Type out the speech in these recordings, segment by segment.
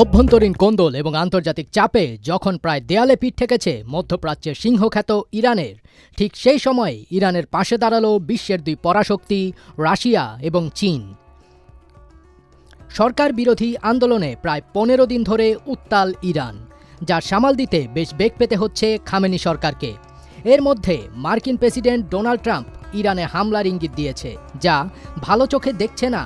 অভ্যন্তরীণ কোন্দল এবং আন্তর্জাতিক চাপে যখন প্রায় দেয়ালে পিঠ ঠেকেছে মধ্যপ্রাচ্যের সিংহখ্যাত ইরানের, ঠিক সেই সময় ইরানের পাশে দাঁড়াল বিশ্বের দুই পরাশক্তি, রাশিয়া এবং চীন। সরকার বিরোধী আন্দোলনে প্রায় পনেরো দিন ধরে উত্তাল ইরান যা সামাল দিতে বেশ বেগ পেতে হচ্ছে খামেনি সরকারকে। এর মধ্যে মার্কিন প্রেসিডেন্ট ডোনাল্ড ট্রাম্প ইরানে হামলার ইঙ্গিত দিয়েছে, যা ভালো চোখে দেখছে না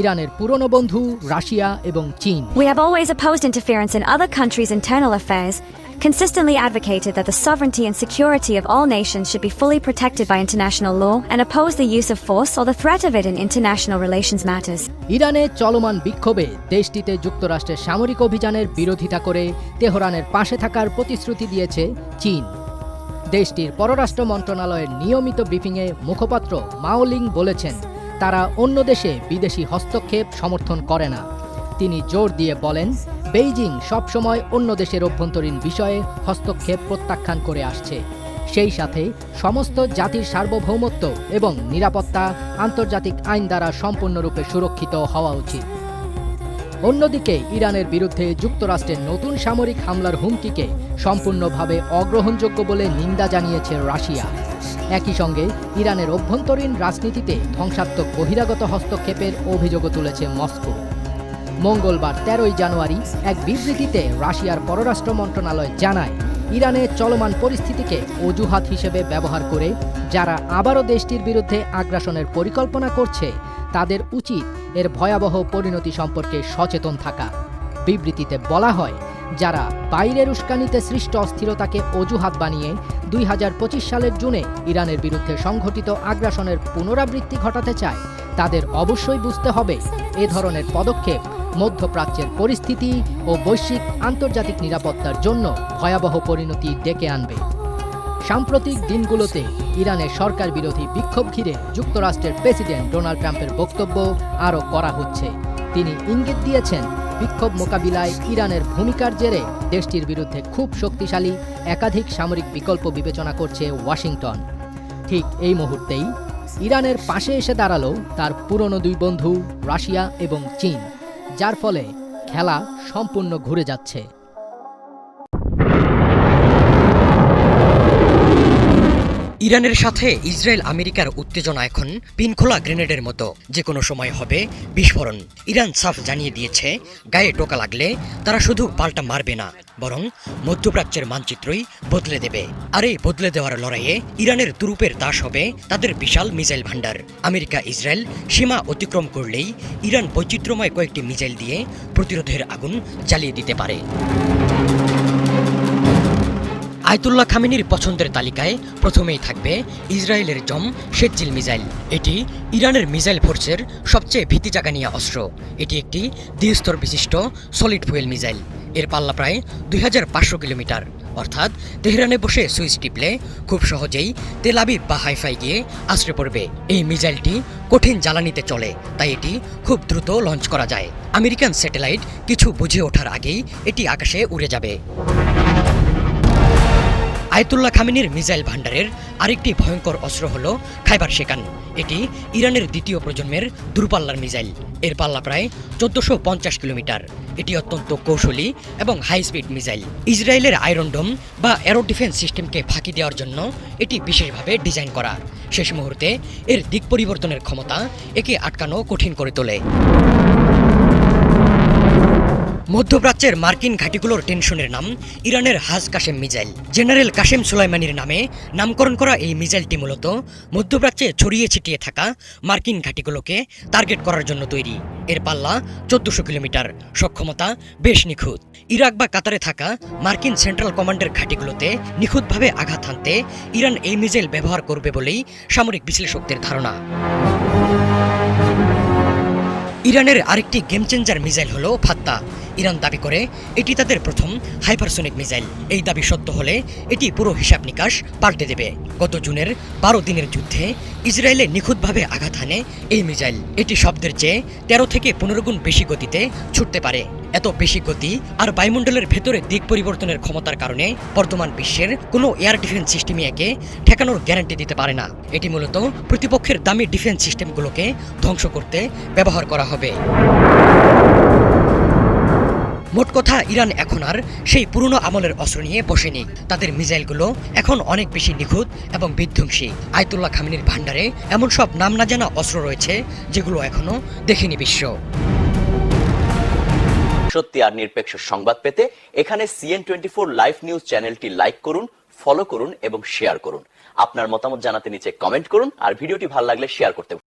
ইরানের পুরনো বন্ধু রাশিয়া এবং চীন We have always opposed interference in other countries' internal affairs, consistently advocated that the sovereignty and security of all nations should be fully protected by international law, and opposed the use of force or the threat of it in international relations matters. ইরানে চলমান বিক্ষোভে দেশটিতে যুক্তরাষ্ট্রের সামরিক অভিযানের বিরোধিতা করে তেহরানের পাশে থাকার প্রতিশ্রুতি দিয়েছে চীন দেশটির পররাষ্ট্র মন্ত্রণালয়ের নিয়মিত ব্রিফিংয়ে মুখপাত্র মাওলিং বলেছেন তারা অন্য দেশে বিদেশি হস্তক্ষেপ সমর্থন করে না। তিনি জোর দিয়ে বলেন, বেইজিং সবসময় অন্য দেশের অভ্যন্তরীণ বিষয়ে হস্তক্ষেপ প্রত্যাখ্যান করে আসছে। সেই সাথে সমস্ত জাতির সার্বভৌমত্ব এবং নিরাপত্তা আন্তর্জাতিক আইন দ্বারা সম্পূর্ণরূপে সুরক্ষিত হওয়া উচিত। অন্যদিকে ইরানের বিরুদ্ধে যুক্তরাষ্ট্রের নতুন সামরিক হামলার হুমকিকে সম্পূর্ণভাবে অগ্রহণযোগ্য বলে নিন্দা জানিয়েছে রাশিয়া। একই সঙ্গে ইরানের অভ্যন্তরীণ রাজনীতিতে ধ্বংসাত্মক বহিরাগত হস্তক্ষেপের অভিযোগও তুলেছে মস্কো। মঙ্গলবার তেরোই জানুয়ারি এক বিবৃতিতে রাশিয়ার পররাষ্ট্র মন্ত্রণালয় জানায়, ইরানে চলমান পরিস্থিতিকে অজুহাত হিসেবে ব্যবহার করে যারা আবারও দেশটির বিরুদ্ধে আগ্রাসনের পরিকল্পনা করছে, তাদের উচিত এর ভয়াবহ পরিণতি সম্পর্কে সচেতন থাকা। বিবৃতিতে বলা হয় যারা বাইরের উস্কানিতে সৃষ্ট অস্থিরতাকে অজুহাত বানিয়ে দুই হাজার পঁচিশ সালের জুনে ইরানের বিরুদ্ধে সংঘটিত আগ্রাসনের পুনরাবৃত্তি ঘটাতে চায়, তাদের অবশ্যই বুঝতে হবে এ ধরনের পদক্ষেপ মধ্যপ্রাচ্যের পরিস্থিতি ও বৈশ্বিক আন্তর্জাতিক নিরাপত্তার জন্য ভয়াবহ পরিণতি ডেকে আনবে। সাম্প্রতিক দিনগুলোতে ইরানের সরকার বিরোধী বিক্ষোভ ঘিরে যুক্তরাষ্ট্রের প্রেসিডেন্ট ডোনাল্ড ট্রাম্পের বক্তব্য আরও করা হচ্ছে। তিনি ইঙ্গিত দিয়েছেন বিক্ষোভ মোকাবিলায় ইরানের ভূমিকার জেরে দেশটির বিরুদ্ধে খুব শক্তিশালী একাধিক সামরিক বিকল্প বিবেচনা করছে ওয়াশিংটন। ঠিক এই মুহূর্তেই ইরানের পাশে এসে দাঁড়াল তার পুরনো দুই বন্ধু রাশিয়া এবং চীন, যার ফলে খেলা সম্পূর্ণ ঘুরে যাচ্ছে। ইরানের সাথে ইসরায়েল আমেরিকার উত্তেজনা এখন পিনখোলা গ্রেনেডের মতো। যে কোনো সময় হবে বিস্ফোরণ। ইরান সাফ জানিয়ে দিয়েছে, গায়ে টোকা লাগলে তারা শুধু পাল্টা মারবে না, বরং মধ্যপ্রাচ্যের মানচিত্রই বদলে দেবে। আর এই বদলে দেওয়ার লড়াইয়ে ইরানের তুরুপের দাস হবে তাদের বিশাল মিসাইল ভান্ডার আমেরিকা, ইসরায়েল সীমা অতিক্রম করলেই ইরান বৈচিত্র্যময় কয়েকটি মিসাইল দিয়ে প্রতিরোধের আগুন জ্বালিয়ে দিতে পারে। আয়তুল্লাহ খামেনির পছন্দের তালিকায় প্রথমেই থাকবে ইসরায়েলের জম শেজ্জিল মিসাইল। এটি ইরানের মিসাইল ফোর্সের সবচেয়ে ভীতি জাগানিয়া অস্ত্র। এটি একটি দ্বিস্তর বিশিষ্ট সলিড ফুয়েল মিসাইল। এর পাল্লা প্রায় দুই হাজার পাঁচশো কিলোমিটার। অর্থাৎ তেহরানে বসে সুইচ টিপলে খুব সহজেই তেল আবিব বা হাইফাই গিয়ে আশ্রে পড়বে। এই মিসাইলটি কঠিন জ্বালানিতে চলে, তাই এটি খুব দ্রুত লঞ্চ করা যায়। আমেরিকান স্যাটেলাইট কিছু বুঝে ওঠার আগেই এটি আকাশে উড়ে যাবে। আয়তুল্লাহ খামিনির মিসাইল ভান্ডারের আরেকটি ভয়ঙ্কর অস্ত্র হল খাইবার শেকান এটি ইরানের দ্বিতীয় প্রজন্মের দূরপাল্লার মিসাইল। এর পাল্লা প্রায় চোদ্দশো পঞ্চাশ কিলোমিটার। এটি অত্যন্ত কৌশলী এবং হাই স্পিড মিসাইল। ইসরায়েলের আয়রন ডোম বা অ্যারো ডিফেন্স সিস্টেমকে ফাঁকি দেওয়ার জন্য এটি বিশেষভাবে ডিজাইন করা। শেষ মুহূর্তে এর দিক পরিবর্তনের ক্ষমতা একে আটকানো কঠিন করে তোলে। মধ্যপ্রাচ্যের মার্কিন ঘাঁটিগুলোর টেনশনের নাম, ইরানের Haj Qasem missile. General Qasem সুলাইমানির নামে নামকরণ করা এই মিজাইলটি মূলত মধ্যপ্রাচ্যে ছড়িয়ে ছিটিয়ে থাকা মার্কিন ঘাঁটিগুলোকে টার্গেট করার জন্য তৈরি। এর পাল্লা চোদ্দশো কিলোমিটার, সক্ষমতা বেশ নিখুঁত। ইরাক বা কাতারে থাকা মার্কিন সেন্ট্রাল কমান্ডের ঘাঁটিগুলোতে নিখুঁতভাবে আঘাত হানতে ইরান এই মিজাইল ব্যবহার করবে বলেই সামরিক বিশ্লেষকদের ধারণা। ইরানের আরেকটি গেম চেঞ্জার মিসাইল হলো ফাত্তা। ইরান দাবি করে, এটি তাদের প্রথম হাইপারসোনিক মিসাইল। এই দাবি সত্য হলে এটি পুরো হিসাব নিকাশ পাল্টে দেবে। গত জুনের বারো দিনের যুদ্ধে ইসরায়েলে নিখুঁতভাবে আঘাত হানে এই মিসাইল। এটি শব্দের চেয়ে তেরো থেকে পনেরো গুণ বেশি গতিতে ছুটতে পারে। এত বেশি গতি আর বায়ুমণ্ডলের ভেতরে দিক পরিবর্তনের ক্ষমতার কারণে বর্তমান বিশ্বের কোনো এয়ার ডিফেন্স সিস্টেমই একে ঠেকানোর গ্যারান্টি দিতে পারে না। এটি মূলত প্রতিপক্ষের দামি ডিফেন্স সিস্টেমগুলোকে ধ্বংস করতে ব্যবহার করা হবে। মোট কথা ইরান এখন আর সেই পুরনো আমলের অস্ত্র নিয়ে বসেনি। তাদের মিসাইলগুলো এখন অনেক বেশি নিখুঁত এবং বিধ্বংসী। আয়তুল্লাহ খামিনির ভান্ডারে এমন সব নাম না জানা অস্ত্র রয়েছে, যেগুলো এখনও দেখেনি বিশ্ব। সত্যি আর নিরপেক্ষ সংবাদ পেতে এখানে CN twenty four live news চ্যানেলটি লাইক করুন, ফলো করুন এবং শেয়ার করুন। আপনার মতামত জানাতে নিচে কমেন্ট করুন আর ভিডিওটি ভালো লাগলে শেয়ার করতে